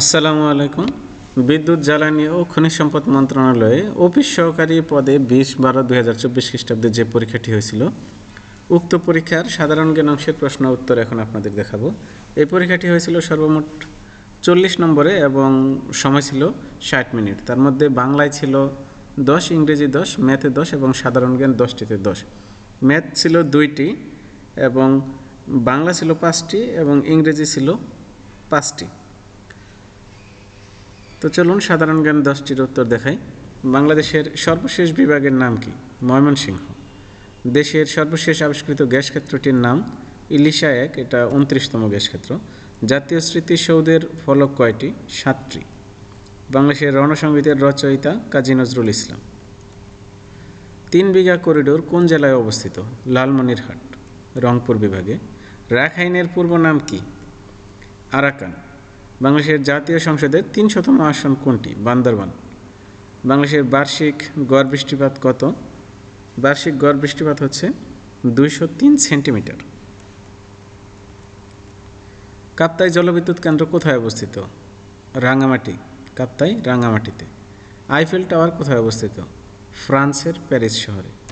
আসসালামু আলাইকুম। বিদ্যুৎ, জ্বালানি ও খনিজ সম্পদ মন্ত্রণালয়ে অফিস সহকারী পদে বিশ বারো দুই হাজার চব্বিশ খ্রিস্টাব্দে যে পরীক্ষাটি হয়েছিল, উক্ত পরীক্ষার সাধারণ জ্ঞান অংশের প্রশ্ন উত্তর এখন আপনাদের দেখাবো। এই পরীক্ষাটি হয়েছিল সর্বমোট চল্লিশ নম্বরে এবং সময় ছিল ষাট মিনিট। তার মধ্যে বাংলায় ছিল দশ, ইংরেজি দশ, ম্যাথে দশ এবং সাধারণ জ্ঞান দশটিতে দশ। ম্যাথ ছিল দুইটি এবং বাংলা ছিল পাঁচটি এবং ইংরেজি ছিল পাঁচটি। তো চলুন সাধারণ জ্ঞান দশটির উত্তর দেখাই। বাংলাদেশের সর্বশেষ বিভাগের নাম কি? ময়মনসিংহ। দেশের সর্বশেষ আবিষ্কৃত গ্যাস ক্ষেত্রটির নাম ইলিশা এক, এটা উনত্রিশতম গ্যাস ক্ষেত্র। জাতীয় স্মৃতিসৌধের ফলক কয়টি? সাতটি। বাংলাদেশের রণসঙ্গীতের রচয়িতা কাজী নজরুল ইসলাম। তিন বিঘা করিডোর কোন জেলায় অবস্থিত? লালমনিরহাট, রংপুর বিভাগে। রাখাইনের পূর্ব নাম কি? আরাকান। বাংলাদেশের জাতীয় সংসদের তিনশতম আসন কোনটি? বান্দরবান। বাংলাদেশের বার্ষিক গড় বৃষ্টিপাত কত? বার্ষিক গড় বৃষ্টিপাত হচ্ছে দুইশো তিন সেন্টিমিটার। কাপ্তাই জলবিদ্যুৎ কেন্দ্র কোথায় অবস্থিত? রাঙামাটি কাপ্তাই রাঙামাটিতে আইফেল টাওয়ার কোথায় অবস্থিত? ফ্রান্সের প্যারিস শহরে।